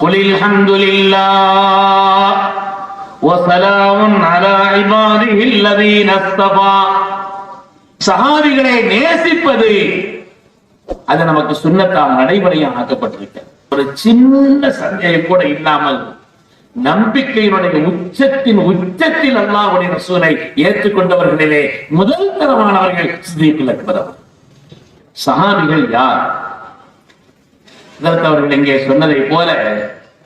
قل الحمد لله وسلام على عباده الذين اصطفى சஹாபிகளை நேசிப்பது அது நமக்கு சுண்ணத்தால் நடைமுறையாக ஆக்கப்பட்டிருக்க ஒரு சின்ன சந்தேகம் கூட இல்லாமல் நம்பிக்கையினுடைய உச்சத்தின் உச்சத்தில் அல்லாஹ்வுடைய ரசூலை ஏற்றுக்கொண்டவர்களிலே முதல் தரமானவர்கள் சித்திகள் அக்பர் அவர்கள். சஹாபிகள் யார் இதற்கு அவர்கள் இங்கே சொன்னதை போல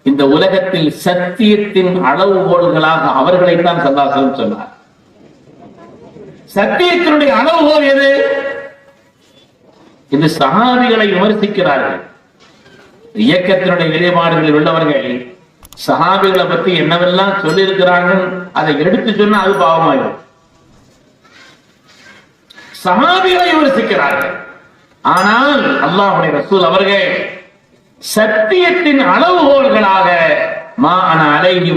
இந்த உலகத்தில் சத்தியத்தின் அளவுகோல்களாக அவர்களைத்தான் சந்தாசனம் சொன்னார். சத்தியத்தினுடைய அளவுகோல் எது? இந்த சகாபிகளை விமர்சிக்கிறார்கள். இயக்கத்தினுடைய நிலைப்பாடுகளில் உள்ளவர்கள் சகாபிகளை பத்தி என்னவெல்லாம் சொல்லி அதை எடுத்து சொன்னா அது பாவமாயிடும். சகாபிகளை விமர்சிக்கிறார்கள். ஆனால் அல்லாஹுடைய ரசூல் அவர்கள் சத்தியத்தின் அளவுகோல்களாக மா அன அலைஹி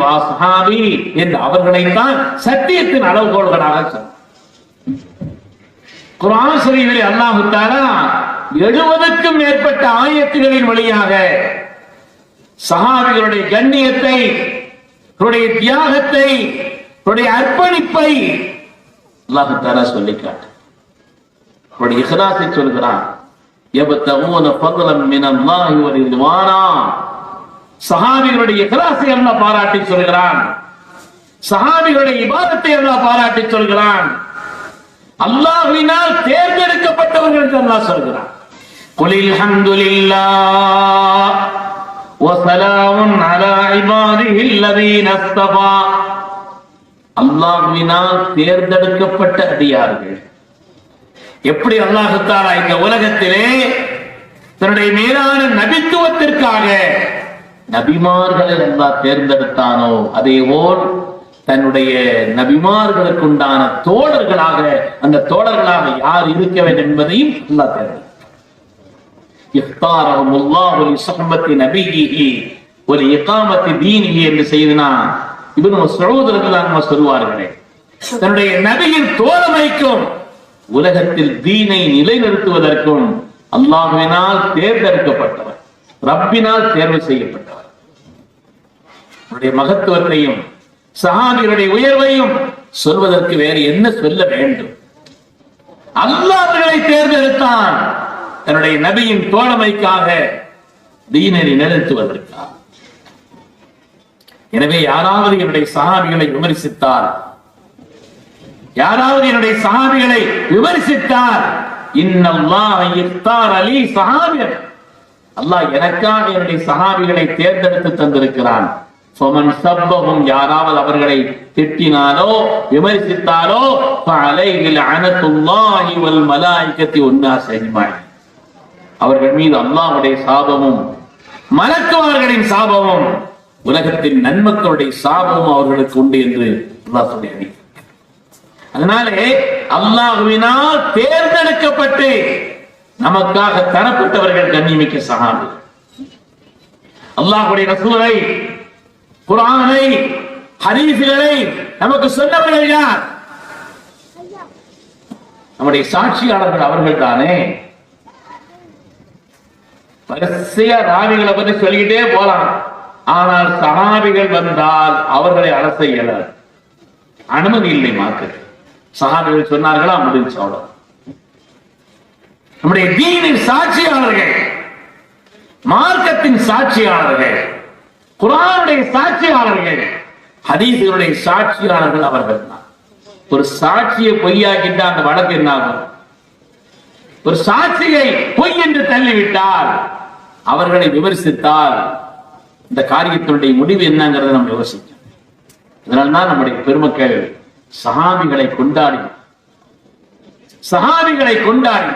என்று அவர்களைத்தான் சத்தியத்தின் அளவுகோல்களாக சொன்னார். குர்ஆன் ஷரீஃபில் அல்லாஹ் தஆலா 70க்கும் மேற்பட்ட ஆயத்துகளின் வழியாக சஹாபிகளுடைய கண்ணியத்தை தியாகத்தை அர்ப்பணிப்பை அல்லாஹுத்தாரா சொல்லி காட்டு அவருடைய சொல்கிறான் சஹாபிகளுடைய இஹ்லாஸை அல்லாஹ் பாராட்டி சொல்கிறான் சஹாபிகளுடைய இபாதத்தை அல்லாஹ் பாராட்டி சொல்கிறான் அல்லாஹ்வினால் தேர்ந்தெடுக்கப்பட்டவர்கள் என்று அல்லாஹ் சொல்கிறான் குலில் ஹம்துலில்லாஹ் وسلام على عباده الذين اصطفى அல்லாஹ்வினால் தேர்ந்தெடுக்கப்பட்ட அடியார்கள் எப்படி அல்லாஹுத்தாரா இந்த உலகத்திலே தன்னுடைய மேலான நபித்துவத்திற்காக நபிமார்களை அல்லா தேர்ந்தெடுத்தானோ அதே போல் தன்னுடைய நபிமார்களுக்கு உண்டான தோழர்களாக அந்த தோழர்களாக யார் இருக்க வேண்டும் என்பதையும் அல்லா நம்ம சொல்லுவார்களே தன்னுடைய நபியின் தோழமைக்கும் உலகத்தில் தீனை நிலைநிறுத்துவதற்கும் அல்லாஹுவினால் தேர்ந்தெடுக்கப்பட்டவர் ரப்பினால் தேர்வு செய்யப்பட்டவர். அவருடைய மகத்துவத்தையும் சஹாபியருடைய உயர்வையும் சொல்வதற்கு வேறு என்ன சொல்ல வேண்டும்? அல்லாஹ் தேர்ந்தெடுத்தான். தன்னுடைய நபியின் தோழமைக்காக தீனை நிலைநிறுத்துவதற்காக எனவே யாராவது என்னுடைய சஹாபிகளை விமர்சித்தார் யாராவது என்னுடைய சஹாபிகளை விமர்சித்தார் இன்னல்லாஹ் அலி சஹாபியர் அல்லாஹ் எனக்காக என்னுடைய சஹாபிகளை தேர்ந்தெடுத்து தந்திருக்கிறான். சம்பவம் யாராவது அவர்களை திட்டினாலோ விமர்சித்தாலோ ஃபஅலைஹி லஅனத்துல்லாஹி வல் அவர்கள் மீது அல்லாஹ்வுடைய சாபமும் மலக்குவார்களின் சாபமும் உலகத்தின் நன்மக்களுடைய சாபமும் அவர்களுக்கு உண்டு என்று அல்லாஹ் சொல்லி அதனாலே அல்லாஹுவினால் தேர்ந்தெடுக்கப்பட்டு நமக்காக தரப்பட்டவர்கள் கண்ணியமிக்க சகாபி. அல்லாஹுடைய ரசூலை குரானை ஹரீசுகளை நமக்கு சொன்னவர்கள் யார்? நம்முடைய சாட்சியாளர்கள் அவர்கள் தானே. வரிசையா ராவிகளை பத்தி சொல்லிக்கிட்டே போலாம். ஆனால் சகாபிகள் வந்தால் அவர்களை அரச இயலாது. அனுமதி இல்லை மாக்கு சகாபிகள் சொன்னார்களா? அப்படின்னு அவ்வளவு. நம்முடைய தீனின் சாட்சியாளர்கள் மார்க்கத்தின் சாட்சியாளர்கள் குரானுடைய சாட்சியாளர்கள் ஹதீசுகளுடைய சாட்சியாளர்கள் அவர்கள் தான். ஒரு சாட்சியை பொய்யாக்கிட்டா அந்த வழக்கு என்ன ஆகும்? ஒரு சாட்சியை பொய் என்று தள்ளிவிட்டால் அவர்களை விமர்சித்தால் இந்த காரியத்தினுடைய முடிவு என்னங்கிறத நம்ம யோசிக்கணும். இதனால்தான் நம்முடைய பெருமக்கள் சஹாபிகளை கொண்டாடி சஹாபிகளை கொண்டாடி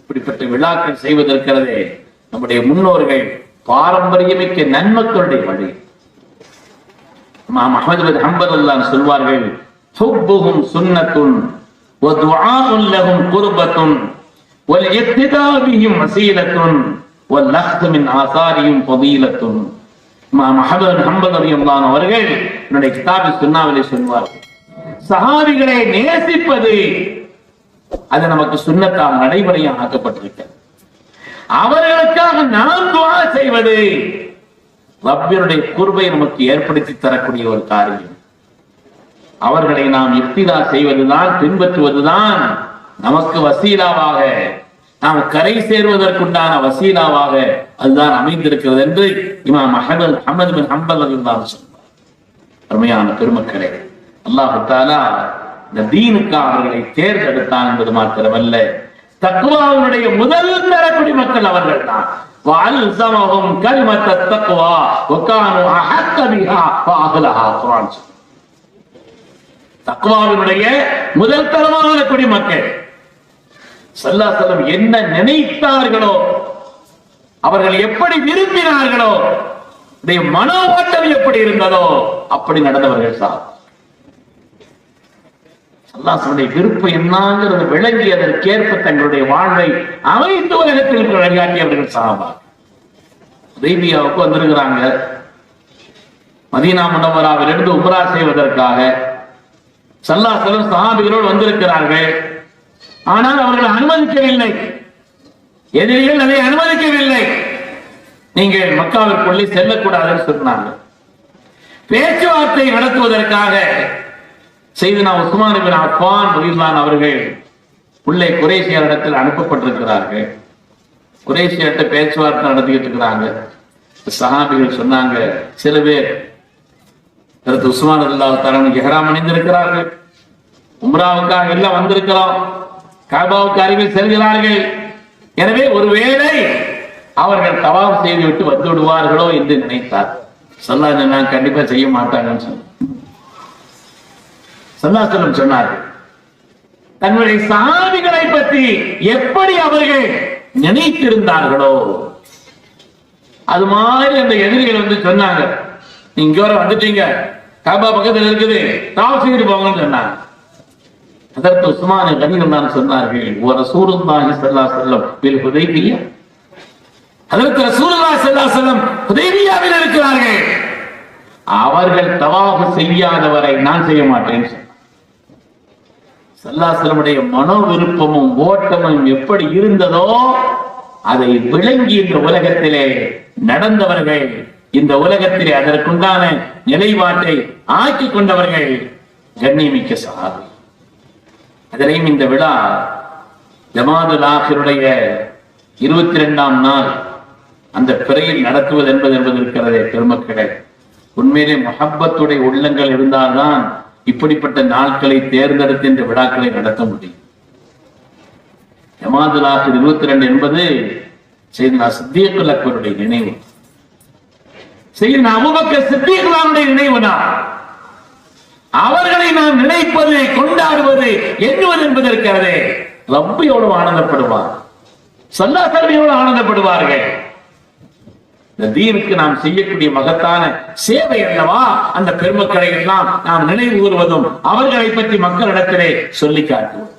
இப்படிப்பட்ட விழாக்கள் செய்வதற்கிறதே நம்முடைய முன்னோர்கள் பாரம்பரியமிக்க நன்மக்களுடைய வழி இமாம் அஹ்மது பின் ஹம்பல் அல்லாஹ் சொல்வார்கள் ஹுப்புஹும் சுன்னத்துன் وَدُعَاءٌ لَهُمْ قُرْبَةٌ وَالْإِقْتِدَاءُ بِهِمْ وَسِيلَةٌ وَالْأَخْذُ مِنْ آثَارِهِمْ فَضِيلَةٌ இமாம் அஹ்மது பின் ஹம்பல் ரலியல்லாஹு அன்ஹு அவர்கள் என்னுடைய கிதாபில் சுன்னாவிலே சொல்வார்கள் சஹாபிகளை நேசிப்பது அது நமக்கு சுண்ணத்தால் நடைமுறையாக ஆக்கப்பட்டிருக்கிறது அவர்களுக்காக நாம் துவா செய்வது ரப்பினுடைய கூர்வை நமக்கு ஏற்படுத்தி தரக்கூடிய ஒரு காரியம். அவர்களை நாம் இப்திதா செய்வதுதான் பின்பற்றுவதுதான் நமக்கு வசீலாவாக நாம் கரை சேர்வதற்குண்டான வசீலாவாக அதுதான் அமைந்திருக்கிறது என்று இமாம் அஹமது அஹமது பின் ஹம்பல் சொன்னார். அருமையான பெருமக்களே அல்லாஹு தாலா இந்த தீனுக்காக அவர்களை தேர்ந்தெடுத்தான் என்பது மாத்திரமல்ல தக்குவாவினுடைய முதல் தரக்குடி மக்கள் அவர்கள் தான் وَأَلْزَمَهُمْ كَلِمَةَ التَّقْوَى وَكَانُوا أَحَقَّ بِهَا وَأَهْلَهَا குர்ஆன் சொல்லுது. தக்குவாவினுடைய முதல் தரமான குடிமக்கள் சல்லா செல்லம் என்ன நினைத்தார்களோ அவர்கள் எப்படி விரும்பினார்களோ உடைய மன ஓட்டம் எப்படி இருந்ததோ அப்படி நடந்தவர்கள் சார் அல்லாஹ்வுடைய விருப்பம் என்னங்கிறது விளங்கி அதற்கேற்ப தங்களுடைய வாழ்வை அமைத்து உலகத்தில் வழிகாட்டியவர்கள் சாபா அரேபியாவுக்கு வந்திருக்கிறாங்க. மதீனா முனவராவிலிருந்து உபரா செய்வதற்காக சல்லா செல்லம் சஹாபிகளோடு வந்திருக்கிறார்கள். ஆனால் அவர்கள் அனுமதிக்கவில்லை. எதிரிகள் அதை அனுமதிக்கவில்லை. நீங்கள் மக்காவிற்குள்ளே செல்லக்கூடாதுன்னு சொன்னாங்க. பேச்சுவார்த்தை நடத்துவதற்காக செய்தனா உஸ்மான் இபின் அஃபான் ரலியல்லாஹு அவர்கள் உள்ளே குரேஷியரிடத்தில் அனுப்பப்பட்டிருக்கிறார்கள். குரேஷியர்கிட்ட பேச்சுவார்த்தை நடத்திக்கிட்டு இருக்கிறாங்க. சஹாபிகள் சொன்னாங்க சில பேர் கருத்து உஸ்மான் அல்லாஹ் தரன் எஹராம் அணிந்திருக்கிறார்கள். உம்ராவுக்காக எல்லாம் வந்திருக்கிறோம். காபாவுக்கு அருகில் செல்கிறார்கள். எனவே ஒருவேளை அவர்கள் தவாப் செய்து விட்டு வந்து விடுவார்களோ என்று நினைத்தார். சொல்லா நான் கண்டிப்பா செய்ய மாட்டாங்கன்னு சொன்னேன் சல்லாசலம் சொன்னார்கள் தங்களுடைய சாமிகளை பற்றி எப்படி அவர்கள் நினைத்திருந்தார்களோ அது மாதிரி அந்த எதிரிகள் வந்து சொன்னாங்க. நீங்க வர வந்துட்டீங்க. காபா பக்கத்தில் இருக்குது. தாசிட்டு போங்கன்னு சொன்னாங்க. அதற்கு உஸ்மான் கனிகள் சொன்னார்கள் ஒரு சூருந்தாகி செல்லா செல்லம் வில் ஹுதைபியா அதற்கு ரசூலுல்லாஹி செல்லா செல்லம் ஹுதைபியாவில் இருக்கிறார்கள். அவர்கள் தவாஃப் செய்யாதவரை நான் செய்ய மாட்டேன் சொன்னார் சல்லாசலமுடைய மனோ விருப்பமும் ஓட்டமும் எப்படி இருந்ததோ அதை விளங்கி இந்த உலகத்திலே நடந்தவர்கள் இந்த உலகத்திலே அதற்குண்டான நிலைப்பாட்டை ஆக்கி கொண்டவர்கள் கண்ணியமிக்க சகாபி. அதிலையும் இந்த விழா ஜமாதுல் ஆஹிருடைய இருபத்தி இரண்டாம் நாள் அந்த பிறையில் நடத்துவது என்பது என்பது இருக்கிறதே பெருமக்களே. உண்மையிலே மஹப்பத்துடைய உள்ளங்கள் இருந்தால்தான் இப்படிப்பட்ட நாட்களை தேர்ந்தெடுத்து இந்த விழாக்களை நடத்த முடியும். ஜமாதுல் இருபத்தி ரெண்டு என்பது செய்தனா சித்தியக்குல் அக்பருடைய நினைவு. செய்தனா அபுபக்கர் சித்தியக்குலானுடைய நினைவு நான் அவர்களை நாம் நினைப்பது கொண்டாடுவது எண்ணுவது என்பது இருக்கிறதே ரப்பு எவ்வளவு ஆனந்தப்படுவார் சல்லாசலம் எவ்வளவு ஆனந்தப்படுவார்கள். இந்த தீனுக்கு நாம் செய்யக்கூடிய மகத்தான சேவை அல்லவா? அந்த பெருமக்களை எல்லாம் நாம் நினைவு கூறுவதும் அவர்களை பற்றி மக்களிடத்திலே சொல்லி காட்டுவோம்.